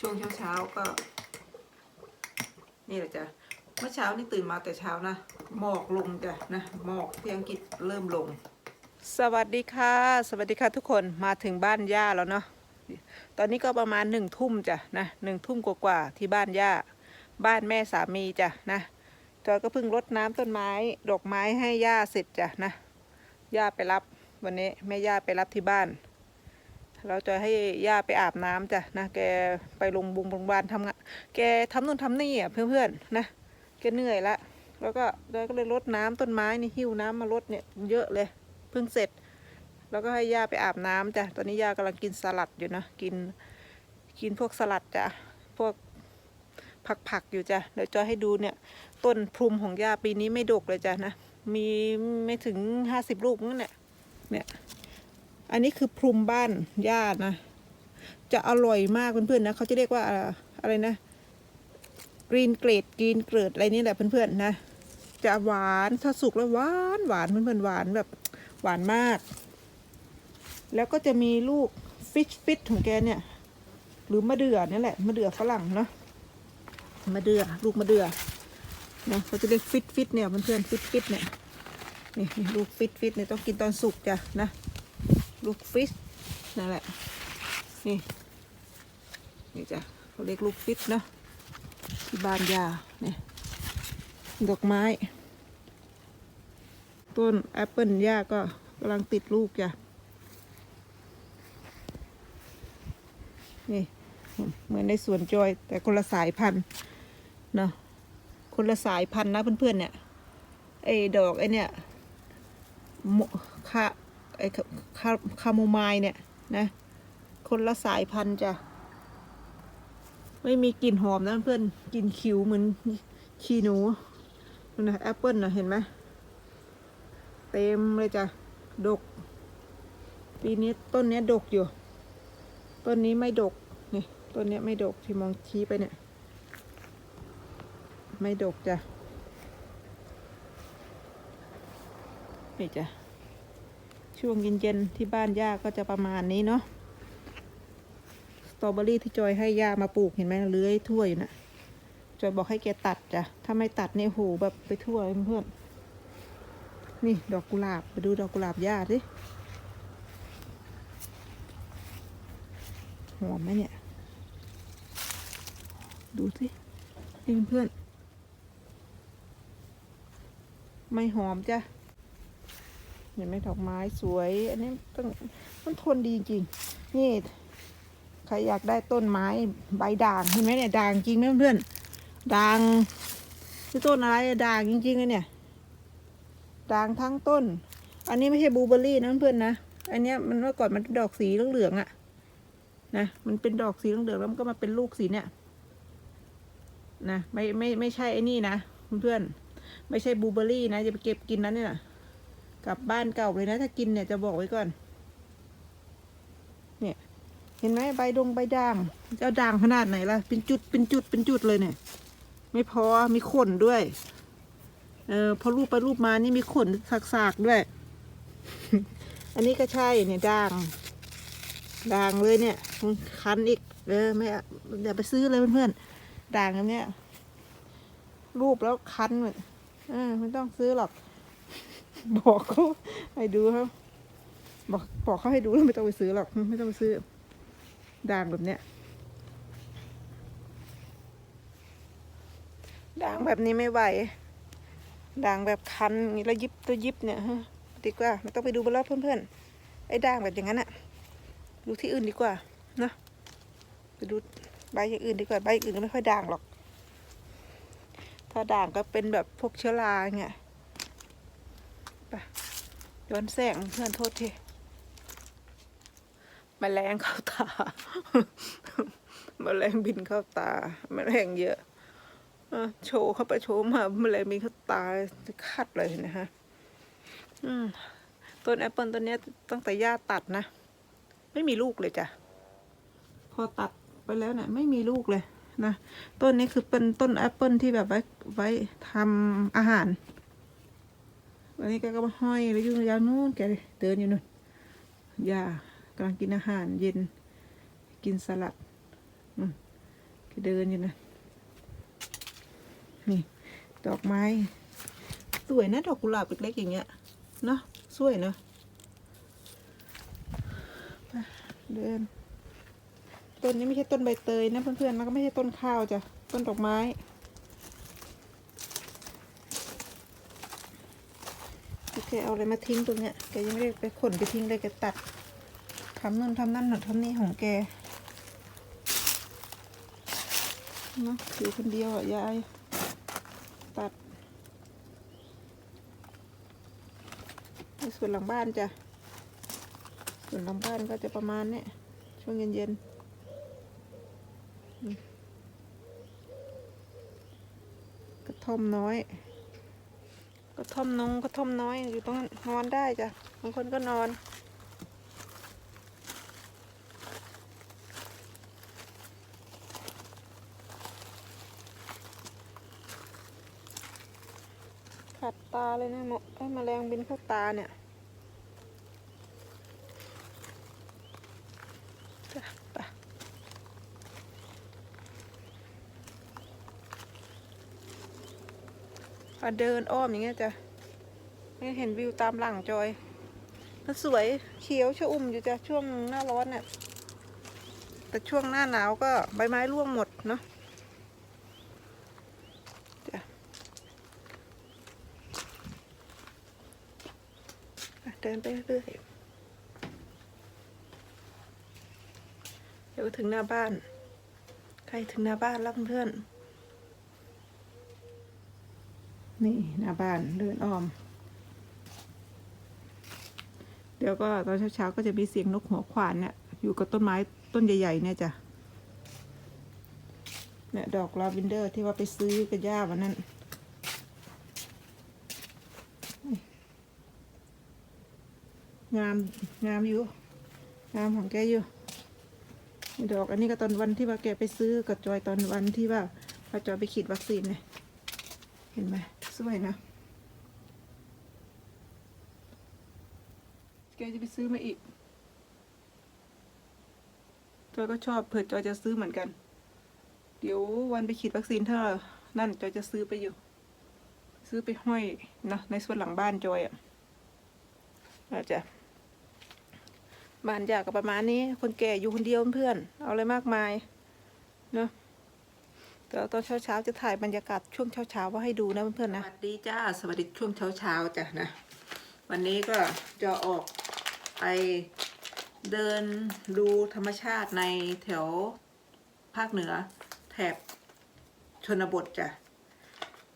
ช่วงเช้าๆก็ นี่แหละจ้ะเมื่อเช้านี่ตื่นมาแต่เช้านะ หมอกลงจ้ะนะหมอกที่อังกฤษเริ่มลง สวัสดีค่ะ สวัสดีค่ะทุกคนมาถึงบ้านย่าแล้วเนาะตอนนี้ก็ประมาณหนึ่งทุ่มจ้ะนะหนึ่งทุ่มกว่าๆที่บ้านย่า บ้านแม่สามีจ้ะนะจอยก็เพิ่งรดน้ำต้นไม้ ดอกไม้ให้ย่าเสร็จจ้ะนะย่าไปรับวันนี้แม่ย่าไปรับที่บ้าน เราจะให้ย่าไปอาบน้ำจ้ะนะแกไปโรงบุงโรงพยาบาลทำงานแกทำนู่นทำนี่อะเพื่อนๆนะแกเหนื่อยละแล้วก็เราก็เลยรดน้ำต้นไม้นี่หิ้วน้ำมารดเนี่ยเยอะเลยเพิ่งเสร็จ แล้วก็ให้ย่าไปอาบน้ำจ้ะตอนนี้ย่ากำลังกินสลัดอยู่นะกินกินพวกสลัดจ้ะพวกผักๆอยู่จ้ะเดี๋ยวจอยให้ดูเนี่ย ต้นพรุมของย่าปีนี้ไม่ดกเลยจ้ะนะมีไม่ถึงห้าสิบลูกนั่นแหละเนี่ย อันนี้คือพรุมบ้านย่านะ จะอร่อยมากเพื่อนๆนะเขาจะเรียกว่าอะไรนะกรีนเกรดกรีนเกรดอะไรนี่แหละเพื่อนๆนะ จะหวานถ้าสุกแล้วหวานหวานเพื่อนๆหวานแบบหวานมาก แล้วก็จะมีลูกฟิชฟิตของแกเนี่ย หรือมะเดื่อนี่แหละมะเดื่อฝรั่งเนาะมะเดื่อลูกมะเดื่อนะเขาจะเรียกฟิตฟิตเนี่ยเพื่อนๆฟิตฟิตเนี่ยนี่นี่ลูกฟิตฟิตเนี่ยต้องกินตอนสุกจ้ะนะ ลูกฟิชนั่นแหละ นี่ นี่จ้ะเขาเรียกลูกฟิชเนะที่บ้านยาเนี่ยดอกไม้ ต้นแอปเปิลย่าก็กำลังติดลูกจ้ะนี่เหมือนในสวนจอย แต่คนละสายพันธุ์เนาะคนละสายพันธุ์นะเพื่อนๆเนี่ยไอ้ดอกไอ้เนี่ยโม ไอ้คาคาโมไมล์เนี่ยนะคนละสายพันธุ์จ้ะไม่มีกลิ่นหอมนะเพื่อนกลิ่นคิวเหมือนขี้หนูนั่นะแอปเปิลนะเห็นไหมเต็มเลยจ้ะดก ปีนี้ต้นนี้ดกอยู่ ต้นนี้ไม่ดกนี่ต้นนี้ไม่ดกที่มองชี้ไปเนี่ย ไม่ดกจ้ะนี่จ้ะ ช่วงเย็นๆที่บ้านย่าก็จะประมาณนี้เนาะสตรอเบอรี่ที่จอยให้ย่ามาปลูกเห็นไหมเลื้อยทั่วอยู่นะจอยบอกให้แกตัดจ้ะถ้าไม่ตัดเนี่ยโหแบบไปทั่วเพื่อนๆนี่ดอกกุหลาบไปดูดอกกุหลาบย่าสิหอมไหมเนี่ย ดูสิเพื่อนๆไม่หอมจ้ะ ห็นไหมดอกไม้สวย อันนี้ต้องมันทนดีจริง นี่ใครอยากได้ต้นไม้ใบด่างเห็นไหมเนี่ยด่างจริงไหมเพื่อนด่างคือต้นอะไรด่างจริงๆเลยเนี่ยด่างทั้งต้น อันนี้ไม่ใช่บลูเบอร์รี่นะเพื่อนนะอันเนี้ยมันเมื่อก่อนมันดอกสีเหลืองๆอะนะมันเป็นดอกสีเหลืองๆแล้วมันก็มาเป็นลูกสีเนี่ยนะไม่ไม่ไม่ใช่ไอ้นี่นะเพื่อนไม่ใช่บลูเบอร์รี่นะจะไปเก็บกินนั้นเนี่ย กลับบ้านเก่าเลยนะ ถ้ากินเนี่ยจะบอกไว้ก่อน เนี่ย เห็นไหมใบดงใบด่างเจะด่างขนาดไหนล่ะ เป็นจุดเป็นจุดเป็นจุดเลยเนี่ย ไม่พอมีขนด้วย เออพอรูปไปรูปมานี่มีขนสากๆด้วย อันนี้ก็ใช่เนี่ยด่างด่างเลยเนี่ยคันอีก เออไม่เอาอย่าไปซื้อเลยเพื่อนๆด่างแบบเนี้ยรูปแล้วคันเออไม่ต้องซื้อหรอก บอกเขาให้ดูครับบอกบอกเขาให้ดูแล้วไม่ต้องไปซื้อหรอกไม่ต้องไปซื้อด่างแบบเนี้ยด่างแบบนี้ไม่ไหวด่างแบบคันนี้แล้วยิบตัวยิบเนี่ยฮะดีกว่าไม่ต้องไปดูบนรอบเพื่อนๆไอ้ด่างแบบอย่างนั้นอะดูที่อื่นดีกว่านะไปดูใบอย่างอื่นดีกว่าใบอื่นก็ไม่ค่อยด่างหรอก ถ้าด่างก็เป็นแบบพวกเชื้อราเงี้ย ย้อนแสงเพื่อนโทษทีมแมลงเข้าตามแมลงบินเข้าตา แมลงเยอะโชว์เข้าไปโชว์มาแมลงบินเข้าตาคัดเลยนะฮะต้นแอปเปิลต้นเนี้ยตั้งแต่ย่าตัดนะ ไม่มีลูกเลยจ้ะ พอตัดไปแล้วเนี่ยไม่มีลูกเลยนะ ต้นนี้คือเป็นต้นแอปเปิลที่แบบไว้ไว้ทำอาหาร วันนี้แกก็มาห้อยแล้วอยู่ยาวนู้นแกเดินอยู่นู่นย่ากำลังกินอาหารเย็น กินสลัดอืมแกเดินอยู่นะนี่ดอกไม้ สวยนะดอกกุหลาบเล็กๆอย่างเงี้ยเนาะสวยเนาะไปเดินต้นนี้ไม่ใช่ต้นใบเตยนะเพื่อนๆมันก็ไม่ใช่ต้นข้าวจ้ะต้นดอกไม้ แกเอาอะไรมาทิ้งตรงเนี้ยแกยังไม่ได้ไปขนไปทิ้งเลยแกตัดทำนู่นทำนั่นหนทำนี่ของแกเนาะอยู่คนเดียวอะยายตัดในส่วนหลังบ้านจ้ะส่วนหลังบ้านก็จะประมาณเนี้ยช่วงเย็นๆกระท่อมน้อย กระท่อมนงกระท่อมน้อยอยู่ตรงนอนได้จ้ะบางคนก็นอน ขัดตาเลยนะหมไอ้แมลงบินเข้าตาเนี่ยจ้ะไป เดินอ้อมอย่างเงี้ยจ้ะไม่เห็นวิวตามหลังจอย มันสวยเขียวชอุ่มอยู่จ้ะช่วงหน้าร้อนเนี่ย แต่ช่วงหน้าหนาวก็ใบไม้ร่วงหมดเนาะจ้ะเดินไปเรื่อยเดี๋ยวถึงหน้าบ้าน ใกล้ถึงหน้าบ้านแล้วเพื่อนๆ นี่หน้าบ้านเดินอ้อม เดี๋ยวก็ตอนเช้าๆก็จะมีเสียงนกหัวขวานเนี่ยอยู่กับต้นไม้ต้นใหญ่ๆเนี่ยจ้ะเนี่ยดอกลาเวนเดอร์ที่ว่าไปซื้อกับย่าวันนั้นงามงามอยู่งามของแกอยู่ดอกอันนี้ก็ตอนวันที่ว่าแกไปซื้อกับจอยตอนวันที่ว่าพาจอยไปฉีดวัคซีนเนี่ยเห็นไหม วยนะ แกจะไปซื้อมาอีกจอยก็ชอบเผื่อจอยจะซื้อเหมือนกัน เดี๋ยววันไปฉีดวัคซีนถ้านั่นจอยจะซื้อไปอยู่ ซื้อไปห้อยนะในส่วนหลังบ้านจอยอะอาจจะบ้านอยากกับประมาณนี้ คนแก่อยู่คนเดียวเพื่อน เอาอะไรมากมาย เนอะ แต่ตอนเช้าเช้าๆจะถ่ายบรรยากาศช่วงเช้าเช้าๆว่าให้ดูนะเพื่อนๆนะสวัสดีจ้าสวัสดีช่วงเช้าเช้าๆจ้ะนะ วันนี้ก็จะออกไปเดินดูธรรมชาติในแถวภาคเหนือ แถบชนบทจ้ะ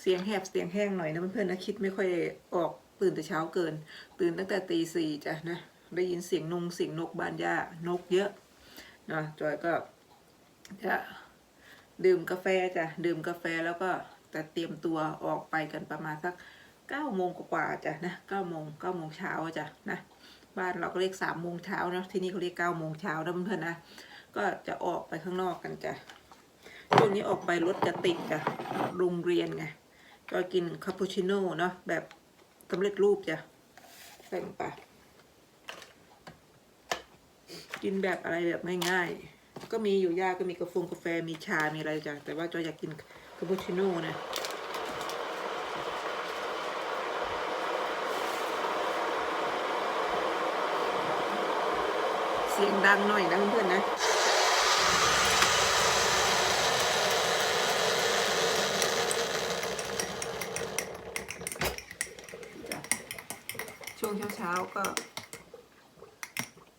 เสียงแหบเสียงแห้งหน่อยนะเพื่อนๆนะคิดไม่ค่อยออกตื่นแต่เช้าเกิน ตื่นตั้งแต่ตีสี่จ้ะนะได้ยินเสียงนงเสียงนกบ้านย่านกเยอะนะจอยก็จะ ดื่มกาแฟจ้ะดื่มกาแฟแล้วก็จะเตรียมตัวออกไปกันประมาณสักเก้าโมงกว่าๆจ้ะนะเก้าโมงเก้าโมงเช้าจ้ะนะบ้านเราก็เรียกสามโมงเช้านะที่นี่เขาเรียกเก้าโมงเช้านะเพื่อนๆนะก็จะออกไปข้างนอกกันจ้ะช่วงนี้ออกไปรถจะติดจ้ะโรงเรียนไงจอยกินคาปูชิโน่เนาะแบบสำเร็จรูปจ้ะใส่ลงไปกินแบบอะไรแบบง่ายๆ ก็มีอยู่ยาก็มีกาแฟกาแฟมีชา มีอะไรจ้ะ แต่ว่าจอยอยากกินคาปูชิโน่นะเสียงดังหน่อยนะเพื่อนๆนะ ช่วงเช้าๆก็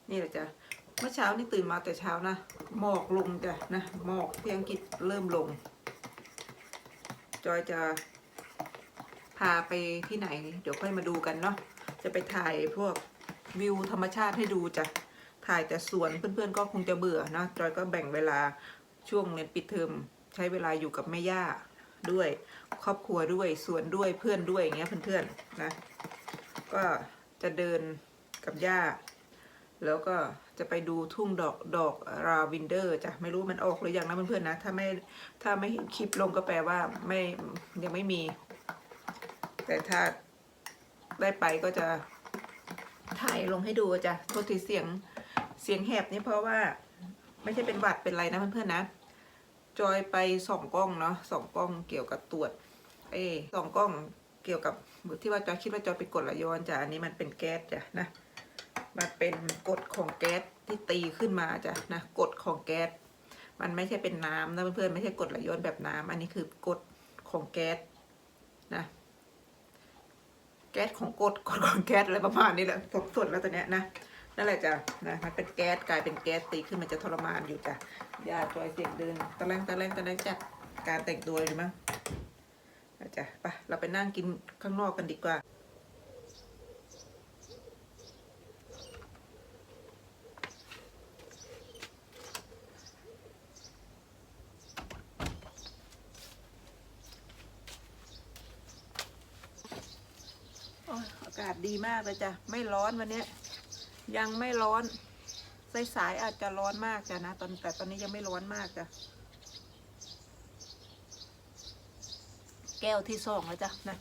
นี่แหละจ้ะ เมื่อเช้านี่ตื่นมาแต่เช้านะ หมอกลงจ้ะนะหมอกที่อังกฤษเริ่มลง จอยจะพาไปที่ไหน เดี๋ยวค่อยมาดูกันเนาะจะไปถ่ายพวกวิวธรรมชาติให้ดูจ้ะถ่ายแต่สวนเพื่อนๆก็คงจะเบื่อนะจอยก็แบ่งเวลาช่วงเรียนปิดเทอมใช้เวลาอยู่กับแม่ย่าด้วยครอบครัวด้วยสวนด้วยเพื่อนด้วยอย่างเงี้ยเพื่อนๆนะก็จะเดินกับย่า แล้วก็จะไปดูทุ่งดอกดอกราวินเดอร์จ้ะไม่รู้มันออกหรือยังนะเพื่อนๆนะ ถ้าไม่ถ้าไม่เห็นคลิปลงก็แปลว่าไม่ยังไม่มี แต่ถ้าได้ไปก็จะถ่ายลงให้ดูจ้ะโทษทีเสียงเสียงแหบนี่เพราะว่า ไม่ใช่เป็นหวัดเป็นไรนะเพื่อนๆนะ จอยไปสองกล้องเนาะสองกล้องเกี่ยวกับตรวจ เอสองกล้องเกี่ยวกับที่ว่าจอยคิดว่าจอยไปกดไหลย้อนจ้ะอันนี้มันเป็นแก๊สจ้ะนะ มันเป็นกฎของแก๊สที่ตีขึ้นมาจ้ะนะกฎของแก๊สมันไม่ใช่เป็นน้ำนะเพื่อนๆไม่ใช่กฎไหลย้อนแบบน้ำอันนี้คือกฎของแก๊สนะ แก๊สของกฎกฎของแก๊สอะไรประมาณนี้แหละสมส่วนแล้วตอนเนี้ยนะนั่นแหละจ้ะนะมันเป็นแก๊สกลายเป็นแก๊สตีขึ้นมันจะทรมานอยู่จ้ะยาจอยเสียงเดินตะแรงตะแรงตะแรงจากการแต่งตัวเลยมั้งจ้ะไปเราไปนั่งกินข้างนอกกันดีกว่า โอ้ยอากาศดีมากเลยจ้ะไม่ร้อนวันนี้ยังไม่ร้อนสายๆอาจจะร้อนมากจ้ะนะตอนแต่ตอนนี้ยังไม่ร้อนมากจ้ะแก้วที่สองแล้วจ้ะนะ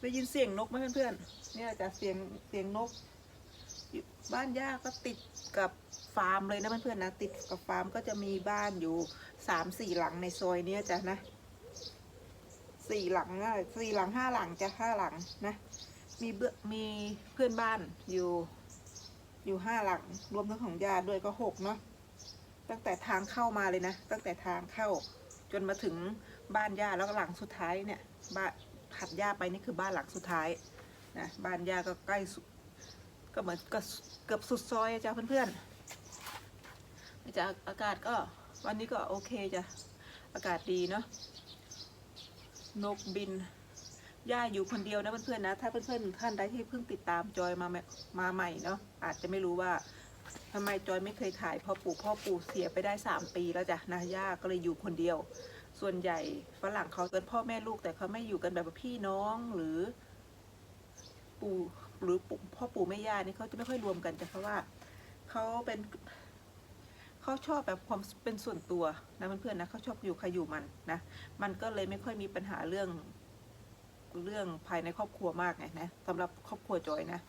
ได้ยินเสียงนกไหมเพื่อนๆเนี่ยจะเสียงเสียงนก บ้านย่าก็ติดกับฟาร์มเลยนะเพื่อนๆนะติดกับฟาร์มก็จะมีบ้านอยู่สามสี่หลังในซอยเนี้ยจ้ะนะ สี่หลังอะสี่หลังห้าหลังจะห้าหลังนะ มีเบื้อมีเพื่อนบ้านอยู่อยู่ห้าหลัง รวมทั้งของญาติด้วยก็หกเนาะตั้งแต่ทางเข้ามาเลยนะ ตั้งแต่ทางเข้า จนมาถึงบ้านญาติแล้วหลังสุดท้ายเนี่ยบ้านถัดญาติไปนี่คือบ้านหลังสุดท้ายนะบ้านญาติก็ใกล้สุดก็เหมือนก็เกือบสุดซอยจ้าเพื่อนๆจะอากาศก็วันนี้ก็โอเคจ้ะอากาศดีเนาะ นกบิน ย่าอยู่คนเดียวนะเพื่อนๆนะ ถ้าเพื่อนๆท่านใดที่เพิ่งติดตามจอยมามาใหม่เนาะอาจจะไม่รู้ว่าทำไมจอยไม่เคยถ่ายพ่อปู่พ่อปู่เสียไปได้สามปีแล้วจ้ะนะย่าก็เลยอยู่คนเดียว ส่วนใหญ่ฝรั่งเขาเป็นพ่อแม่ลูกแต่เขาไม่อยู่กันแบบพี่น้องหรือ ปู่หรือปู่พ่อปู่แม่ย่านี่เขาจะไม่ค่อยรวมกันจ้ะเพราะว่าเขาเป็น เขาชอบแบบความเป็นส่วนตัวนะเพื่อนๆนะเขาชอบอยู่ใครอยู่มันนะมันก็เลยไม่ค่อยมีปัญหาเรื่องเรื่องภายในครอบครัวมากไงนะสำหรับครอบครัวจอยนะ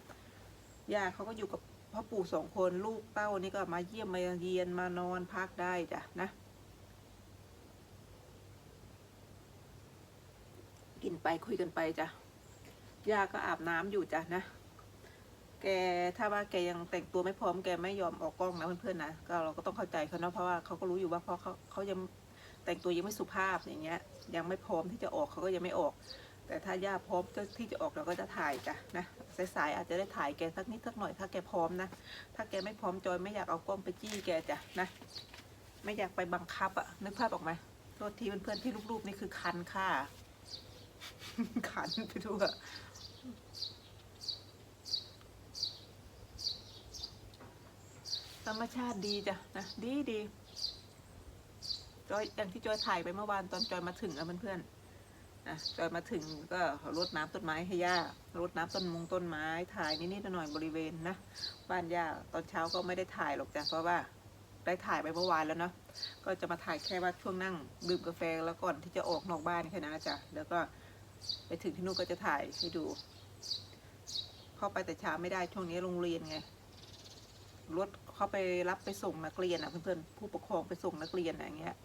ย่าเขาก็อยู่กับพ่อปู่สองคนลูกเต้านี่ก็มาเยี่ยมมาเยียนมานอนพักได้จ้ะนะกินไปคุยกันไปจ้ะย่าก็อาบน้ำอยู่จ้ะนะ แกถ้าว่าแกยังแต่งตัวไม่พร้อมแกไม่ยอมออกกล้องนะเพื่อนๆนะก็เราก็ต้องเข้าใจเขาเนาะเพราะว่าเขาก็รู้อยู่ว่าเพราะเขาเขายังแต่งตัวยังไม่สุภาพอย่างเงี้ย ยังไม่พร้อมที่จะออกเขาก็ยังไม่ออก แต่ถ้าย่าพร้อมที่จะออกเราก็จะถ่ายจ้ะนะสายๆอาจจะได้ถ่ายแกสักนิดสักหน่อยถ้าแกพร้อมนะถ้าแกไม่พร้อมจอยไม่อยากเอากล้องไปจี้แกจ้ะนะไม่อยากไปบังคับอะนึกภาพออกไหมโทษทีเพื่อนๆที่รูปๆนี่คือคันค่ะ คันไปทั่ว ธรรมชาติดีจ้ะนะดีดีจอยอย่างที่จอยถ่ายไปเมื่อวานตอนจอยมาถึงอะเพื่อนๆนะจอยมาถึงก็รดน้ำต้นไม้ให้ย่ารดน้ำต้นมงต้นไม้ถ่ายนิดๆหน่อยๆบริเวณนะบ้านย่าตอนเช้าก็ไม่ได้ถ่ายหรอกจ้ะเพราะว่าได้ถ่ายไปเมื่อวานแล้วเนาะก็จะมาถ่ายแค่ว่าช่วงนั่งดื่มกาแฟแล้วก่อนที่จะออกนอกบ้านแค่นั้นจ้ะแล้วก็ไปถึงที่นู่นก็จะถ่ายให้ดู เข้าไปแต่เช้าไม่ได้ช่วงนี้โรงเรียนไงรถ เขาไปรับไปส่งนักเรียนอะเพื่อนๆผู้ปกครองไปส่งนักเรียนอะอย่างเงี้ย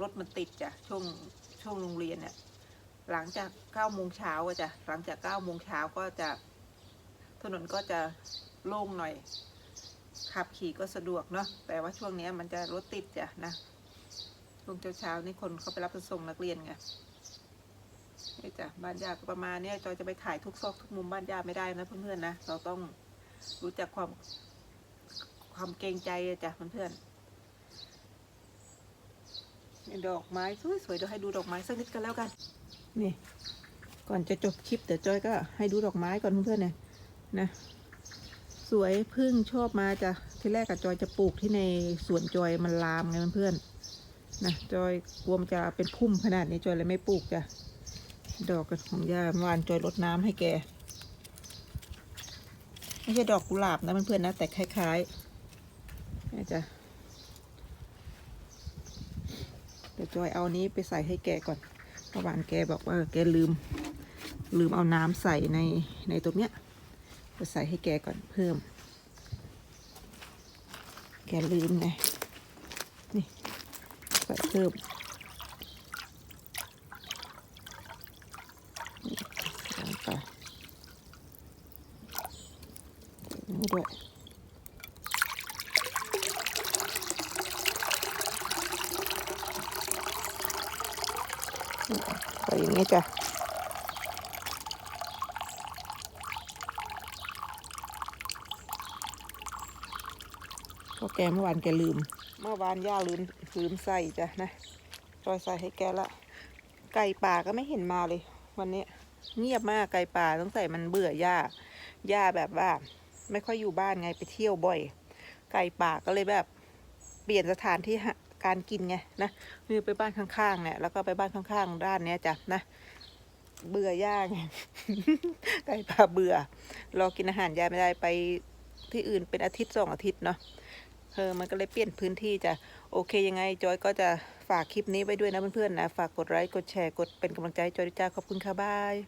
รถมันติดจ้ะช่วงช่วงโรงเรียนเนี่ยหลังจากเก้าโมงเช้าอะจ้ะหลังจากเก้าโมงเช้าก็จะ ถนนก็จะโล่งหน่อย ขับขี่ก็สะดวกเนาะแต่ว่าช่วงนี้มันจะรถติดจ้ะนะช่วงเช้าๆนี่คนเขาไปรับไปส่งนักเรียนไงนี่จ้ะบ้านยาก็ประมาณเนี้ยจอยจะไปถ่ายทุกซอกทุกมุมบ้านยาไม่ได้นะเพื่อนๆนะเราต้องรู้จักความ ความเกรงใจอะจ้ะเพื่อนๆดอกไม้สวยๆเดี๋ยวให้ดูดอกไม้สักนิดกันแล้วกัน นี่ ก่อนจะจบคลิปเดี๋ยวจอยก็ให้ดูดอกไม้ก่อนเพื่อนๆเนี่ยนะ สวยพึ่งชอบมาจ้ะที่แรกกับจอยจะปลูกที่ในสวนจอยมันลามไงเพื่อนๆนะจอยกลัวมันจะเป็นพุ่มขนาดนี้จอยเลยไม่ปลูกจ้ะดอกของยาเมื่อวานจอยรดน้ำให้แกไม่ใช่ดอกกุหลาบนะเพื่อนๆนะแต่คล้าย ๆ นี่จ้ะเดี๋ยวจอยเอานี้ไปใส่ให้แกก่อนเมื่อวานแกบอกว่าแกลืม ลืมเอาน้ำใส่ในในตรงเนี้ยไปใส่ให้แกก่อนเพิ่ม แกลืมไงนี่ใส่เพิ่มไปด้วย ใส่ อย่างนี้จ้ะก็แกเมื่อวานแกลืม เมื่อวานย่าลืมลืมใส่จ้ะนะจอยใส่ให้แกละ ไก่ป่าก็ไม่เห็นมาเลย วันนี้เงียบมากไก่ป่าต้องใส่มันเบื่อย่าย่าแบบว่า ไม่ค่อยอยู่บ้านไงไปเที่ยวบ่อย ไก่ป่าก็เลยแบบ เปลี่ยนสถานที่ การกินไงนะคือไปบ้านข้างๆเนี่ยแล้วก็ไปบ้านข้างๆด้านเนี้ยจ้ะนะเบื่อย่าไงไก่ป่าเบื่อ รอกินอาหารยายไม่ได้ไปที่อื่นเป็นอาทิตย์สองอาทิตย์เนาะเออมันก็เลยเปลี่ยนพื้นที่จะโอเคยังไง จอยก็จะฝากคลิปนี้ไว้ด้วยนะเพื่อนๆนะ ฝากกดไลค์กดแชร์กดเป็นกำลังใจจอยด้วยจ้าขอบคุณค่ะบาย